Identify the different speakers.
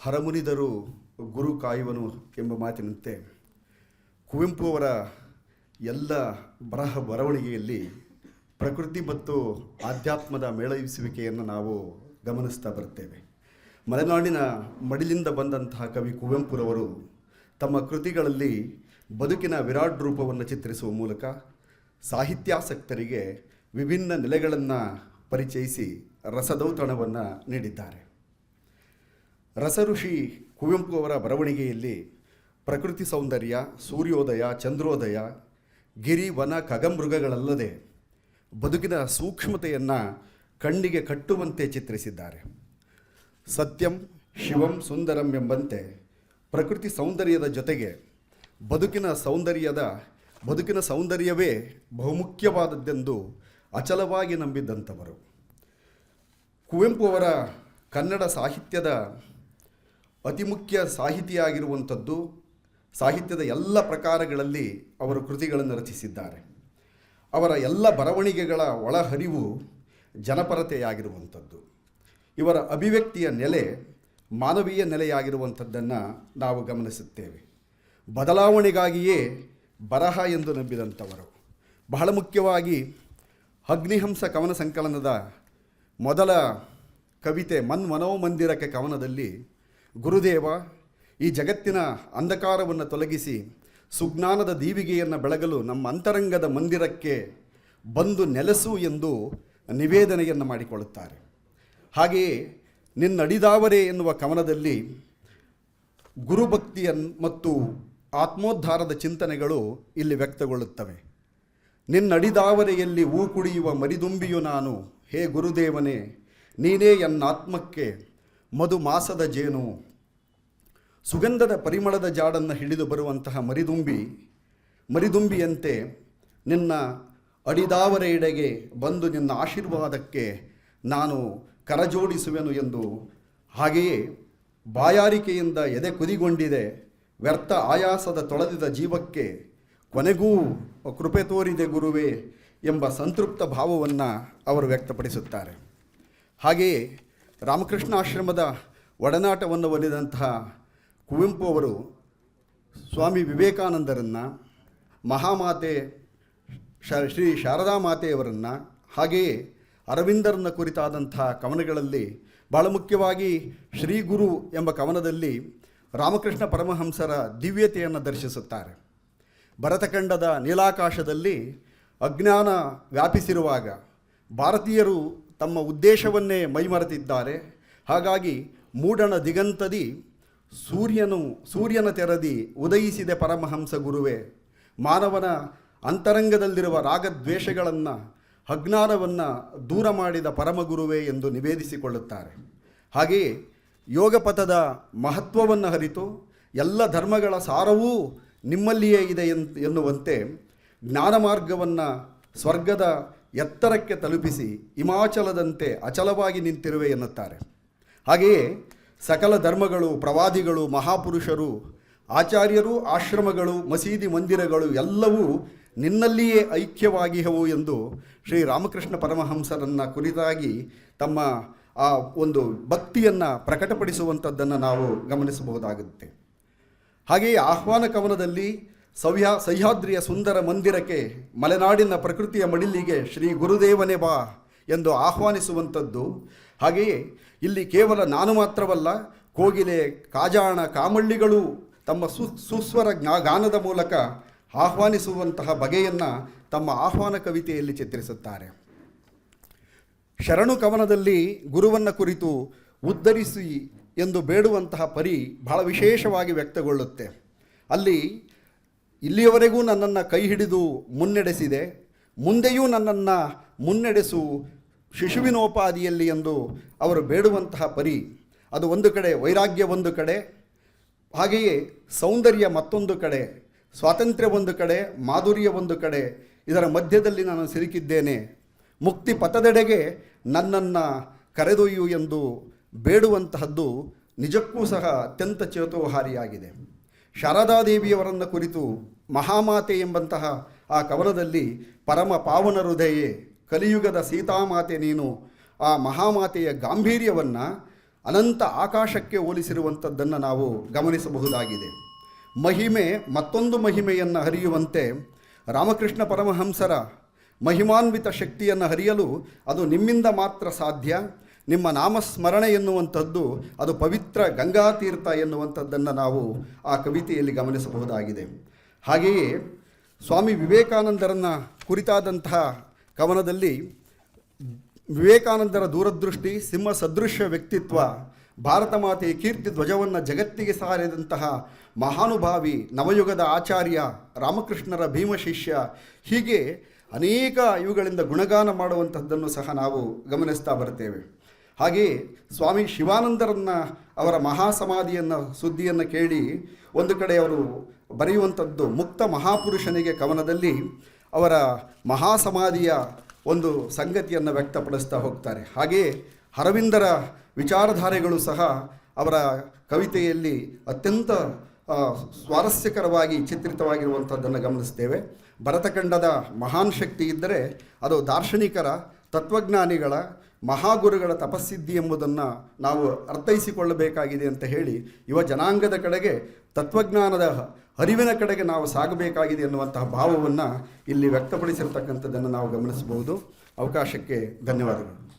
Speaker 1: ಹರಮುನಿದರು ಗುರು ಕಾಯುವನು ಎಂಬ ಮಾತಿನಂತೆ ಕುವೆಂಪು ಅವರ ಎಲ್ಲ ಬರಹ ಬರವಣಿಗೆಯಲ್ಲಿ ಪ್ರಕೃತಿ ಮತ್ತು ಆಧ್ಯಾತ್ಮದ ಮೇಳೈಸುವಿಕೆಯನ್ನು ನಾವು ಗಮನಿಸ್ತಾ ಬರ್ತೇವೆ ಮಲೆನಾಡಿನ ಮಡಿಲಿಂದ ಬಂದಂತಹ ಕವಿ ಕುವೆಂಪುರವರು ತಮ್ಮ ಕೃತಿಗಳಲ್ಲಿ ಬದುಕಿನ ವಿರಾಟ್ ರೂಪವನ್ನು ಚಿತ್ರಿಸುವ ಮೂಲಕ ಸಾಹಿತ್ಯಾಸಕ್ತರಿಗೆ ವಿಭಿನ್ನ ನೆಲೆಗಳನ್ನು ಪರಿಚಯಿಸಿ ರಸದೌತಣವನ್ನು ನೀಡಿದ್ದಾರೆ. ರಸಋಷಿ ಕುವೆಂಪು ಅವರ ಬರವಣಿಗೆಯಲ್ಲಿ ಪ್ರಕೃತಿ ಸೌಂದರ್ಯ, ಸೂರ್ಯೋದಯ, ಚಂದ್ರೋದಯ, ಗಿರಿ, ವನ ಕಗಮೃಗಗಳಲ್ಲದೆ ಬದುಕಿನ ಸೂಕ್ಷ್ಮತೆಯನ್ನು ಕಣ್ಣಿಗೆ ಕಟ್ಟುವಂತೆ ಚಿತ್ರಿಸಿದ್ದಾರೆ. ಸತ್ಯಂ, ಶಿವಂ, ಸುಂದರಂ ಎಂಬಂತೆ ಪ್ರಕೃತಿ ಸೌಂದರ್ಯದ ಜೊತೆಗೆ ಬದುಕಿನ ಸೌಂದರ್ಯದ, ಬದುಕಿನ ಸೌಂದರ್ಯವೇ ಬಹುಮುಖ್ಯವಾದದ್ದೆಂದು ಅಚಲವಾಗಿ ನಂಬಿದ್ದಂಥವರು ಕುವೆಂಪು ಅವರ ಕನ್ನಡ ಸಾಹಿತ್ಯದ ಅತಿ ಮುಖ್ಯ ಸಾಹಿತಿಯಾಗಿರುವಂಥದ್ದು, ಸಾಹಿತ್ಯದ ಎಲ್ಲ ಪ್ರಕಾರಗಳಲ್ಲಿ ಅವರು ಕೃತಿಗಳನ್ನು ರಚಿಸಿದ್ದಾರೆ. ಅವರ ಎಲ್ಲ ಬರವಣಿಗೆಗಳ ಒಳಹರಿವು ಜನಪರತೆಯಾಗಿರುವಂಥದ್ದು. ಇವರ ಅಭಿವ್ಯಕ್ತಿಯ ನೆಲೆ ಮಾನವೀಯ ನೆಲೆಯಾಗಿರುವಂಥದ್ದನ್ನು ನಾವು ಗಮನಿಸುತ್ತೇವೆ. ಬದಲಾವಣೆಗಾಗಿಯೇ ಬರಹ ಎಂದು ನಂಬಿದಂಥವರು. ಬಹಳ ಮುಖ್ಯವಾಗಿ ಅಗ್ನಿಹಂಸ ಕವನ ಸಂಕಲನದ ಮೊದಲ ಕವಿತೆ ಮನ್ ಮನೋಮಂದಿರಕ್ಕೆ ಕವನದಲ್ಲಿ ಗುರುದೇವ, ಈ ಜಗತ್ತಿನ ಅಂಧಕಾರವನ್ನು ತೊಲಗಿಸಿ ಸುಜ್ಞಾನದ ದೀವಿಗೆಯನ್ನು ಬೆಳಗಲು ನಮ್ಮ ಅಂತರಂಗದ ಮಂದಿರಕ್ಕೆ ಬಂದು ನೆಲೆಸು ಎಂದು ನಿವೇದನೆಯನ್ನು ಮಾಡಿಕೊಳ್ಳುತ್ತಾರೆ. ಹಾಗೆಯೇ ನಿನ್ನಡಿದಾವರೆ ಎನ್ನುವ ಕವನದಲ್ಲಿ ಗುರುಭಕ್ತಿಯ ಮತ್ತು ಆತ್ಮೋದ್ಧಾರದ ಚಿಂತನೆಗಳು ಇಲ್ಲಿ ವ್ಯಕ್ತಗೊಳ್ಳುತ್ತವೆ. ನಿನ್ನಡಿದಾವರೆಯಲ್ಲಿ ಹೂ ಕುಡಿಯುವ ಮರಿದುಂಬಿಯು ನಾನು, ಹೇ ಗುರುದೇವನೇ, ನೀನೇ ಎನ್ನಾತ್ಮಕ್ಕೆ ಮಧು ಮಾಸದ ಜೇನು. ಸುಗಂಧದ ಪರಿಮಳದ ಜಾಡನ್ನು ಹಿಡಿದು ಬರುವಂತಹ ಮರಿದುಂಬಿ, ಮರಿದುಂಬಿಯಂತೆ ನಿನ್ನ ಅಡಿದಾವರೆಯೆಡೆಗೆ ಬಂದು ನಿನ್ನ ಆಶೀರ್ವಾದಕ್ಕೆ ನಾನು ಕರಜೋಡಿಸುವೆನು ಎಂದು ಹಾಗೆಯೇ ಬಾಯಾರಿಕೆಯಿಂದ ಎದೆ ಕುದಿಗೊಂಡಿದೆ, ವ್ಯರ್ಥ ಆಯಾಸದ ತೊಳೆದಿದ ಜೀವಕ್ಕೆ ಕೊನೆಗೂ ಕೃಪೆ ತೋರಿದೆ ಗುರುವೇ ಎಂಬ ಸಂತೃಪ್ತ ಭಾವವನ್ನು ಅವರು ವ್ಯಕ್ತಪಡಿಸುತ್ತಾರೆ. ಹಾಗೆಯೇ ರಾಮಕೃಷ್ಣ ಆಶ್ರಮದ ಒಡನಾಟವನ್ನು ಒಲಿದಂತಹ ಕುವೆಂಪು ಅವರು ಸ್ವಾಮಿ ವಿವೇಕಾನಂದರನ್ನು, ಮಹಾಮಾತೆ ಶ್ರೀ ಶಾರದಾ ಮಾತೆಯವರನ್ನು ಹಾಗೆಯೇ ಅರವಿಂದರನ್ನ ಕುರಿತಾದಂತಹ ಕವನಗಳಲ್ಲಿ ಬಹಳ ಮುಖ್ಯವಾಗಿ ಶ್ರೀ ಗುರು ಎಂಬ ಕವನದಲ್ಲಿ ರಾಮಕೃಷ್ಣ ಪರಮಹಂಸರ ದಿವ್ಯತೆಯನ್ನು ದರ್ಶಿಸುತ್ತಾರೆ. ಭರತಖಂಡದ ನೀಲಾಕಾಶದಲ್ಲಿ ಅಜ್ಞಾನ ವ್ಯಾಪಿಸಿರುವಾಗ ಭಾರತೀಯರು ತಮ್ಮ ಉದ್ದೇಶವನ್ನೇ ಮೈಮರೆತಿದ್ದಾರೆ. ಹಾಗಾಗಿ ಮೂಡಣ ದಿಗಂತದಿ ಸೂರ್ಯನು, ಸೂರ್ಯನ ತೆರದಿ ಉದಯಿಸಿದೆ ಪರಮಹಂಸ ಗುರುವೇ. ಮಾನವನ ಅಂತರಂಗದಲ್ಲಿರುವ ರಾಗದ್ವೇಷಗಳನ್ನು, ಅಜ್ಞಾನವನ್ನು ದೂರ ಮಾಡಿದ ಪರಮಗುರುವೇ ಎಂದು ನಿವೇದಿಸಿಕೊಳ್ಳುತ್ತಾರೆ. ಹಾಗೆಯೇ ಯೋಗಪಥದ ಮಹತ್ವವನ್ನು ಅರಿತು ಎಲ್ಲ ಧರ್ಮಗಳ ಸಾರವೂ ನಿಮ್ಮಲ್ಲಿಯೇ ಇದೆ ಎನ್, ಎನ್ನುವಂತೆ ಜ್ಞಾನ ಮಾರ್ಗವನ್ನು ಸ್ವರ್ಗದ ಎತ್ತರಕ್ಕೆ ತಲುಪಿಸಿ ಹಿಮಾಚಲದಂತೆ ಅಚಲವಾಗಿ ನಿಂತಿರುವೆ ಎನ್ನುತ್ತಾರೆ. ಹಾಗೆಯೇ ಸಕಲ ಧರ್ಮಗಳು, ಪ್ರವಾದಿಗಳು, ಮಹಾಪುರುಷರು, ಆಚಾರ್ಯರು, ಆಶ್ರಮಗಳು, ಮಸೀದಿ ಮಂದಿರಗಳು ಎಲ್ಲವೂ ನಿನ್ನಲ್ಲಿಯೇ ಐಕ್ಯವಾಗಿಹವು ಎಂದು ಶ್ರೀ ರಾಮಕೃಷ್ಣ ಪರಮಹಂಸರನ್ನು ಕುರಿತಾಗಿ ತಮ್ಮ ಆ ಒಂದು ಭಕ್ತಿಯನ್ನು ಪ್ರಕಟಪಡಿಸುವಂಥದ್ದನ್ನು ನಾವು ಗಮನಿಸಬಹುದಾಗುತ್ತೆ. ಹಾಗೆಯೇ ಆಹ್ವಾನ ಕವನದಲ್ಲಿ ಸವ್ಯಾ ಸಹ್ಯಾದ್ರಿಯ ಸುಂದರ ಮಂದಿರಕ್ಕೆ ಮಲೆನಾಡಿನ ಪ್ರಕೃತಿಯ ಮಡಿಲಿಗೆ ಶ್ರೀ ಗುರುದೇವನೇ ಬಾ ಎಂದು ಆಹ್ವಾನಿಸುವಂಥದ್ದು. ಹಾಗೆಯೇ ಇಲ್ಲಿ ಕೇವಲ ನಾನು ಮಾತ್ರವಲ್ಲ, ಕೋಗಿಲೆ, ಕಾಜಾಣ, ಕಾಮಳ್ಳಿಗಳು ತಮ್ಮ ಸು ಸುಸ್ವರ ಜ್ಞಾ ಗಾನದ ಮೂಲಕ ಆಹ್ವಾನಿಸುವಂತಹ ಬಗೆಯನ್ನು ತಮ್ಮ ಆಹ್ವಾನ ಕವಿತೆಯಲ್ಲಿ ಚಿತ್ರಿಸುತ್ತಾರೆ. ಶರಣು ಕವನದಲ್ಲಿ ಗುರುವನ್ನು ಕುರಿತು ಉದ್ಧರಿಸಿ ಎಂದು ಬೇಡುವಂತಹ ಪರಿ ಬಹಳ ವಿಶೇಷವಾಗಿ ವ್ಯಕ್ತಗೊಳ್ಳುತ್ತೆ. ಅಲ್ಲಿ ಇಲ್ಲಿಯವರೆಗೂ ನನ್ನನ್ನು ಕೈ ಹಿಡಿದು ಮುನ್ನಡೆಸಿದೆ. ಮುಂದೆಯೂ ನನ್ನನ್ನು ಮುನ್ನಡೆಸು ಶಿಶುವಿನೋಪಾದಿಯಲ್ಲಿ ಎಂದು ಅವರು ಬೇಡುವಂತಹ ಪರಿ. ಅದು ಒಂದು ಕಡೆ, ವೈರಾಗ್ಯ ಒಂದು ಕಡೆ, ಹಾಗೆಯೇ ಸೌಂದರ್ಯ ಮತ್ತೊಂದು ಕಡೆ, ಸ್ವಾತಂತ್ರ್ಯ ಒಂದು ಕಡೆ, ಮಾಧುರ್ಯ ಒಂದು ಕಡೆ, ಇದರ ಮಧ್ಯದಲ್ಲಿ ನಾನು ಸಿಲುಕಿದ್ದೇನೆ. ಮುಕ್ತಿ ಪಥದೆಡೆಗೆ ನನ್ನನ್ನು ಕರೆದೊಯ್ಯು ಎಂದು ಬೇಡುವಂತಹದ್ದು ನಿಜಕ್ಕೂ ಸಹ ಅತ್ಯಂತ ಚೇತೋಹಾರಿಯಾಗಿದೆ. ಶಾರದಾದೇವಿಯವರನ್ನು ಕುರಿತು ಮಹಾಮಾತೆ ಎಂಬಂತಹ ಆ ಕವನದಲ್ಲಿ ಪರಮ ಪಾವನ ಹೃದಯೇ ಕಲಿಯುಗದ ಸೀತಾಮಾತೆ ನೀನು ಆ ಮಹಾಮಾತೆಯ ಗಾಂಭೀರ್ಯವನ್ನು ಅನಂತ ಆಕಾಶಕ್ಕೆ ಹೋಲಿಸಿರುವಂಥದ್ದನ್ನು ನಾವು ಗಮನಿಸಬಹುದಾಗಿದೆ. ಮಹಿಮೆ ಮತ್ತೊಂದು ಮಹಿಮೆಯನ್ನು ಹರಿಯುವಂತೆ ರಾಮಕೃಷ್ಣ ಪರಮಹಂಸರ ಮಹಿಮಾನ್ವಿತ ಶಕ್ತಿಯನ್ನು ಹರಿಯಲು ಅದು ನಿಮ್ಮಿಂದ ಮಾತ್ರ ಸಾಧ್ಯ. ನಿಮ್ಮ ನಾಮಸ್ಮರಣೆ ಎನ್ನುವಂಥದ್ದು ಅದು ಪವಿತ್ರ ಗಂಗಾತೀರ್ಥ ಎನ್ನುವಂಥದ್ದನ್ನು ನಾವು ಆ ಕವಿತೆಯಲ್ಲಿ ಗಮನಿಸಬಹುದಾಗಿದೆ. ಹಾಗೆಯೇ ಸ್ವಾಮಿ ವಿವೇಕಾನಂದರನ್ನು ಕುರಿತಾದಂತಹ ಕವನದಲ್ಲಿ ವಿವೇಕಾನಂದರ ದೂರದೃಷ್ಟಿ, ಸಿಂಹ ಸದೃಶ್ಯ ವ್ಯಕ್ತಿತ್ವ, ಭಾರತ ಮಾತೆಯ ಕೀರ್ತಿ ಧ್ವಜವನ್ನು ಜಗತ್ತಿಗೆ ಸಾರಿದಂತಹ ಮಹಾನುಭಾವಿ ನವಯುಗದ ಆಚಾರ್ಯ ರಾಮಕೃಷ್ಣರ ಭೀಮಶಿಷ್ಯ ಹೀಗೆ ಅನೇಕ ಇವುಗಳಿಂದ ಗುಣಗಾನ ಮಾಡುವಂಥದ್ದನ್ನು ಸಹ ನಾವು ಗಮನಿಸ್ತಾ ಬರ್ತೇವೆ ಹಾಗೆಯೇ ಸ್ವಾಮಿ ಶಿವಾನಂದರನ್ನ, ಅವರ ಮಹಾಸಮಾಧಿಯನ್ನು, ಸುದ್ದಿಯನ್ನು ಕೇಳಿ ಒಂದು ಕಡೆ ಅವರು ಬರೆಯುವಂಥದ್ದು ಮುಕ್ತ ಮಹಾಪುರುಷನಿಗೆ ಕವನದಲ್ಲಿ ಅವರ ಮಹಾಸಮಾಧಿಯ ಒಂದು ಸಂಗತಿಯನ್ನು ವ್ಯಕ್ತಪಡಿಸ್ತಾ ಹೋಗ್ತಾರೆ. ಹಾಗೆಯೇ ಅರವಿಂದರ ವಿಚಾರಧಾರೆಗಳು ಸಹ ಅವರ ಕವಿತೆಯಲ್ಲಿ ಅತ್ಯಂತ ಸ್ವಾರಸ್ಯಕರವಾಗಿ ಚಿತ್ರಿತವಾಗಿರುವಂಥದ್ದನ್ನು ಗಮನಿಸ್ತೇವೆ. ಭರತಖಂಡದ ಮಹಾನ್ ಶಕ್ತಿ ಇದ್ದರೆ ಅದು ದಾರ್ಶನಿಕರ, ತತ್ವಜ್ಞಾನಿಗಳ ಮಹಾಗುರುಗಳ ತಪಸ್ಸಿದ್ಧಿ ಎಂಬುದನ್ನು ನಾವು ಅರ್ಥೈಸಿಕೊಳ್ಳಬೇಕಾಗಿದೆ ಅಂತ ಹೇಳಿ ಯುವ ಜನಾಂಗದ ಕಡೆಗೆ, ತತ್ವಜ್ಞಾನದ ಅರಿವಿನ ಕಡೆಗೆ ನಾವು ಸಾಗಬೇಕಾಗಿದೆ ಎನ್ನುವಂತಹ ಭಾವವನ್ನು ಇಲ್ಲಿ ವ್ಯಕ್ತಪಡಿಸಿರ್ತಕ್ಕಂಥದ್ದನ್ನು ನಾವು ಗಮನಿಸಬಹುದು. ಅವಕಾಶಕ್ಕೆ ಧನ್ಯವಾದಗಳು.